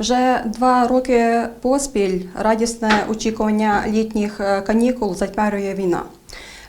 Вже два роки поспіль радісне очікування літніх е, канікул затьмарює війна.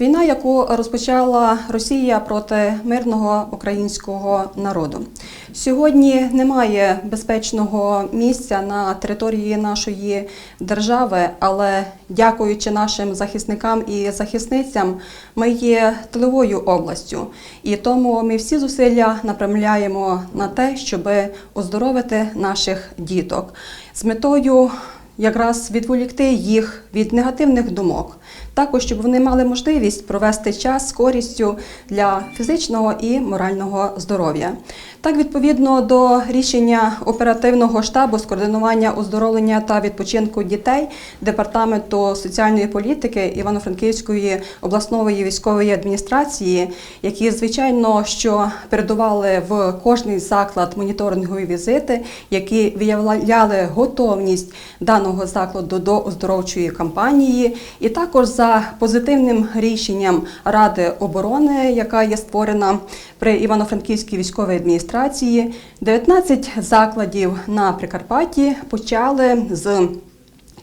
Війна, яку розпочала Росія проти мирного українського народу. Сьогодні немає безпечного місця на території нашої держави, але дякуючи нашим захисникам і захисницям, ми є тиловою областю, і тому ми всі зусилля направляємо на те, щоб оздоровити наших діток з метою якраз відволікти їх від негативних думок. Також, щоб вони мали можливість провести час з користю для фізичного і морального здоров'я. Так, відповідно до рішення оперативного штабу з координування оздоровлення та відпочинку дітей департаменту соціальної політики Івано-Франківської обласної військової адміністрації, які звичайно що передували в кожний заклад моніторингові візити, які виявляли готовність даного закладу до оздоровчої кампанії, і також за позитивним рішенням Ради оборони, яка є створена при Івано-Франківській військовій адміністрації, 19 закладів на Прикарпатті почали з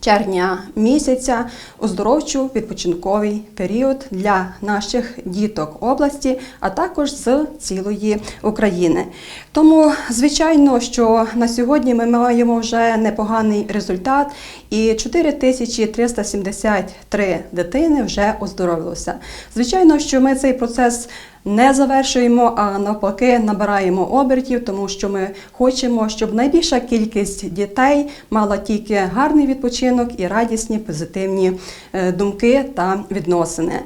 червня місяця оздоровчу відпочинковий період для наших діток області, а також з цілої України. Тому, звичайно, що на сьогодні ми маємо вже непоганий результат, і 4373 дитини вже оздоровилося. Звичайно, що ми цей процес не завершуємо, а навпаки, набираємо обертів, тому що ми хочемо, щоб найбільша кількість дітей мала тільки гарний відпочинок і радісні позитивні е, думки та відносини.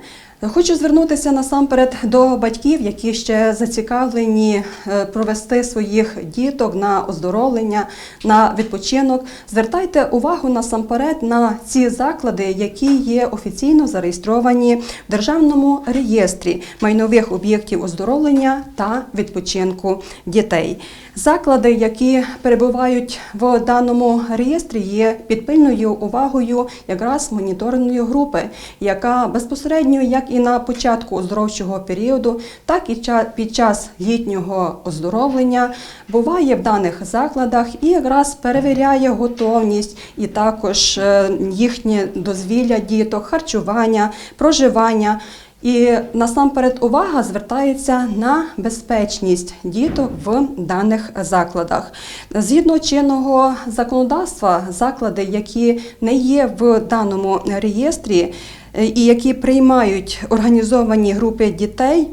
Хочу звернутися насамперед до батьків, які ще зацікавлені е, провести своїх діток на оздоровлення, на відпочинок. Звертайте увагу насамперед на ці заклади, які є офіційно зареєстровані в державному реєстрі майнових об'єктів оздоровлення та відпочинку дітей. Заклади, які перебувають в даному реєстрі, є під пильною увагою якраз моніторингової групи, яка безпосередньо як і на початку оздоровчого періоду, так і під час літнього оздоровлення буває в даних закладах і якраз перевіряє готовність і також е, їхнє дозвілля діток, харчування, проживання. І насамперед увага звертається на безпечність діток в даних закладах. Згідно чинного законодавства, заклади, які не є в даному реєстрі е, і які приймають організовані групи дітей,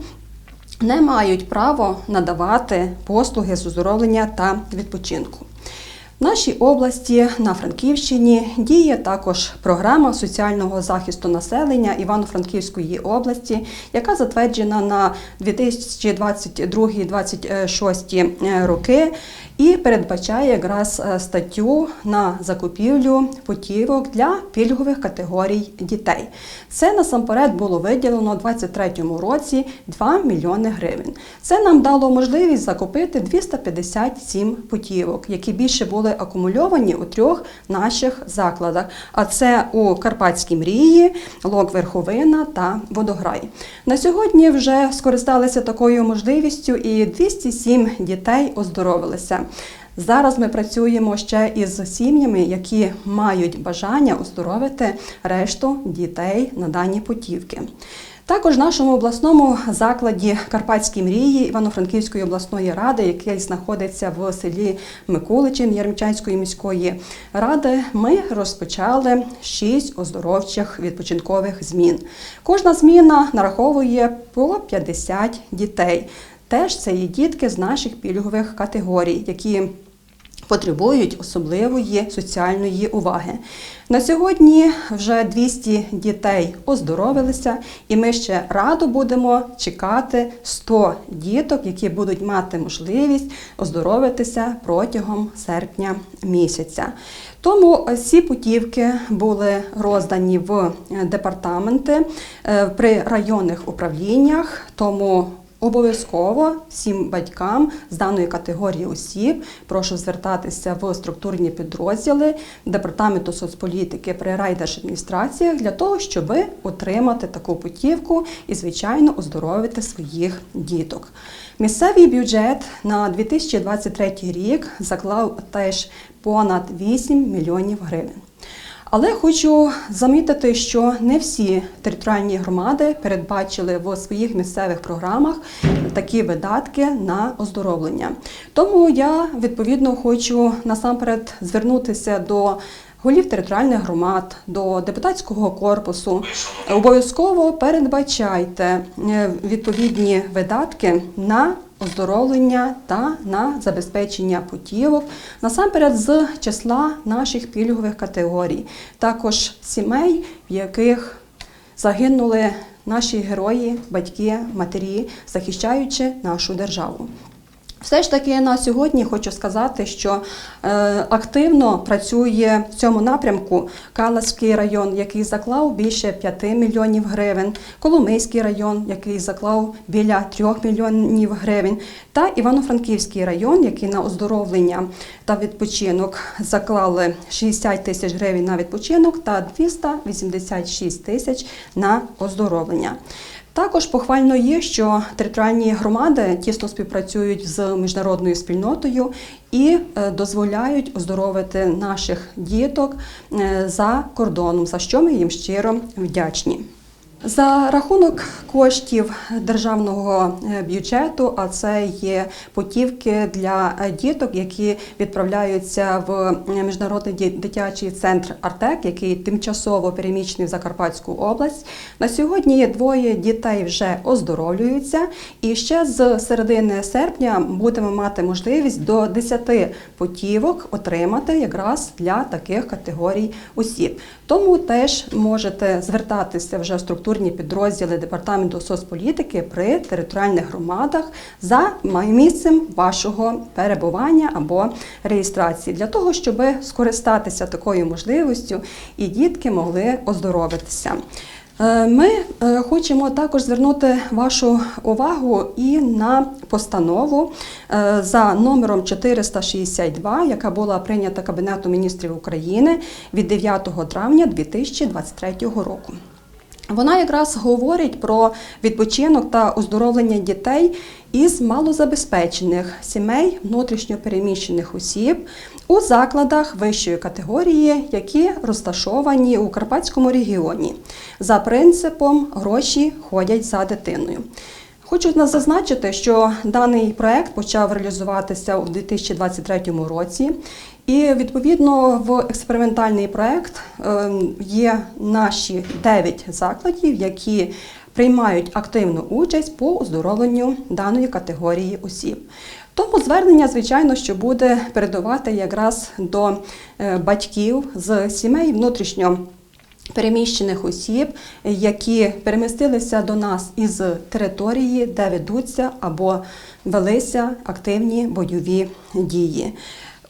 не мають право надавати послуги з оздоровлення та відпочинку. Нашій області на Франківщині діє також програма соціального захисту населення Івано-Франківської області, яка затверджена на 2022-2026 роки і передбачає якраз е, статтю на закупівлю путівок для пільгових категорій дітей. Це насамперед було виділено у 2023 році 2 мільйони гривень. Це нам дало можливість закупити 257 путівок, які більше були акумульовані у трьох наших закладах. А це у Карпатській мрії, Лок Верховина та Водограй. На сьогодні вже скористалися такою можливістю, і 207 дітей оздоровилися. Зараз ми працюємо ще із сім'ями, які мають бажання оздоровити решту дітей на дані путівки. Також в нашому обласному закладі Карпатські мрії Івано-Франківської обласної ради, який знаходиться в селі Миколичин Ярмчанської міської ради, ми розпочали шість оздоровчих відпочинкових змін. Кожна зміна нараховує по 50 дітей. Теж це є дітки з наших пільгових категорій, які потребують особливої соціальної уваги. На сьогодні вже 200 дітей оздоровилися, і ми ще радо будемо чекати 100 діток, які будуть мати можливість оздоровитися протягом серпня місяця. Тому всі путівки були роздані в департаменти е, при районних управліннях. Тому Обов'язково всім батькам з даної категорії осіб прошу звертатися в структурні підрозділи департаменту соцполітики при райдержадміністраціях для того, щоб отримати таку путівку і, звичайно, оздоровити своїх діток. Місцевий бюджет на 2023 рік заклав теж понад 8 мільйонів гривень. Але хочу замітити, що не всі територіальні громади передбачили в своїх місцевих програмах такі видатки на оздоровлення. Тому я відповідно хочу насамперед звернутися до голів територіальних громад, до депутатського корпусу. Обов'язково передбачайте е, відповідні видатки на оздоровлення та на забезпечення путівок, насамперед з числа наших пільгових категорій, також сімей, в яких загинули наші герої, батьки, матері, захищаючи нашу державу. Все ж таки на сьогодні хочу сказати, що е, активно працює в цьому напрямку Каласький район, який заклав більше 5 мільйонів гривень, Коломийський район, який заклав біля 3 мільйонів гривень, та Івано-Франківський район, який на оздоровлення та відпочинок заклали 60 тисяч гривень на відпочинок та 286 тисяч на оздоровлення. Також похвально є, що територіальні громади тісно співпрацюють з міжнародною спільнотою і е, дозволяють оздоровити наших діток е, за кордоном, за що ми їм щиро вдячні. За рахунок коштів державного е, бюджету, а це є путівки для е, діток, які відправляються в е, міжнародний дитячий центр Артек, який тимчасово переміщений в Закарпатську область. На сьогодні двоє дітей вже оздоровлюються, і ще з середини серпня будемо мати можливість до 10 путівок отримати якраз для таких категорій осіб. Тому теж можете звертатися вже в структурні підрозділи департаменту соцполітики при територіальних громадах за місцем вашого перебування або реєстрації для того, щоб скористатися такою можливістю і дітки могли оздоровитися. Е, Ми е, хочемо також звернути вашу увагу і на постанову е, за номером 462, яка була прийнята Кабінетом міністрів України від 9 травня 2023 року. Вона якраз говорить про відпочинок та оздоровлення дітей із малозабезпечених сімей внутрішньопереміщених осіб у закладах вищої категорії, які розташовані у Карпатському регіоні, за принципом гроші ходять за дитиною. Хочу зазначити, що даний проект почав реалізуватися у 2023 році, і відповідно в експериментальний проект е, є наші 9 закладів, які приймають активну участь по оздоровленню даної категорії осіб. Тому звернення, звичайно, що буде передавати якраз до е, батьків з сімей внутрішньо переміщених осіб, які перемістилися до нас із території, де ведуться або велися активні бойові дії.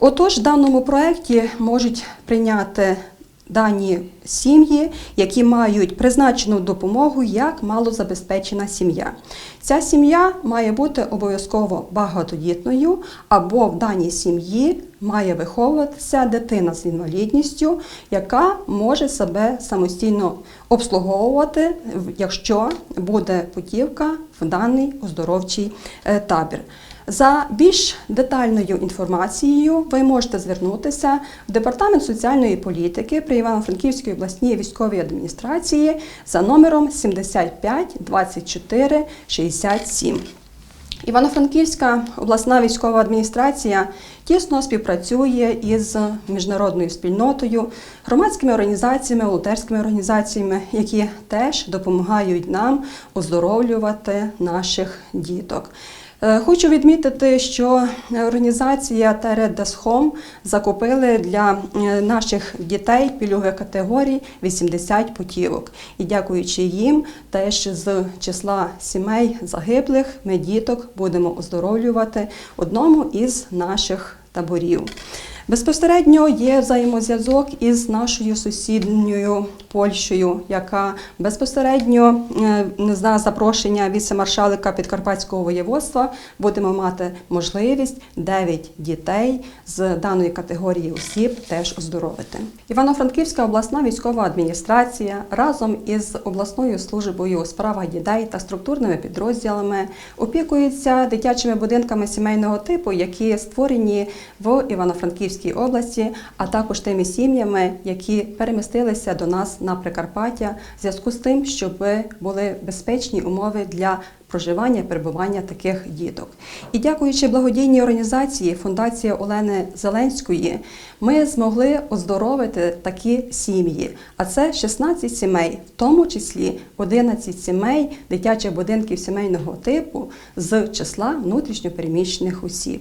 Отож, в даному проєкті можуть прийняти дані сім'ї, які мають призначену допомогу як малозабезпечена сім'я. Ця сім'я має бути обов'язково багатодітною, або в даній сім'ї має виховуватися дитина з інвалідністю, яка може себе самостійно обслуговувати, якщо буде путівка в даний оздоровчий е, табір. За більш детальною інформацією ви можете звернутися в Департамент соціальної політики при Івано-Франківській обласній військовій адміністрації за номером 75 24 67. Івано-Франківська обласна військова адміністрація тісно співпрацює із міжнародною спільнотою, громадськими організаціями, волонтерськими організаціями, які теж допомагають нам оздоровлювати наших діток. Е, Хочу відмітити, що організація Red закупили для е, наших дітей пільгових категорій 80 путівок. І дякуючи їм, теж з числа сімей загиблих ми діток будемо оздоровлювати одному із наших таборів. Безпосередньо є взаємозв'язок із нашою сусідньою Польщею, яка безпосередньо е, за запрошення віце-маршалика Підкарпатського воєводства будемо мати можливість 9 дітей з даної категорії осіб теж оздоровити. Івано-Франківська обласна військова адміністрація разом із обласною службою у справах дітей та структурними підрозділами опікується дитячими будинками сімейного типу, які створені в Івано-Франківській області, а також тими сім'ями, які перемістилися до нас на Прикарпаття, в зв'язку з тим, щоб були безпечні умови для проживання перебування таких діток. І дякуючи благодійній організації Фундація Олени Зеленської, ми змогли оздоровити такі сім'ї. А це 16 сімей, в тому числі 11 сімей дитячих будинків сімейного типу з числа внутрішньопереміщених осіб.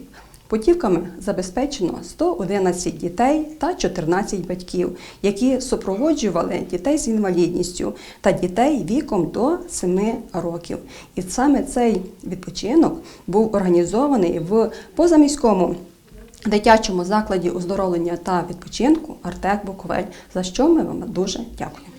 Путівками забезпечено 111 дітей та 14 батьків, які супроводжували дітей з інвалідністю та дітей віком до 7 років. І саме цей відпочинок був організований в позаміському дитячому закладі оздоровлення та відпочинку Артек Буковель, за що ми вам дуже дякуємо.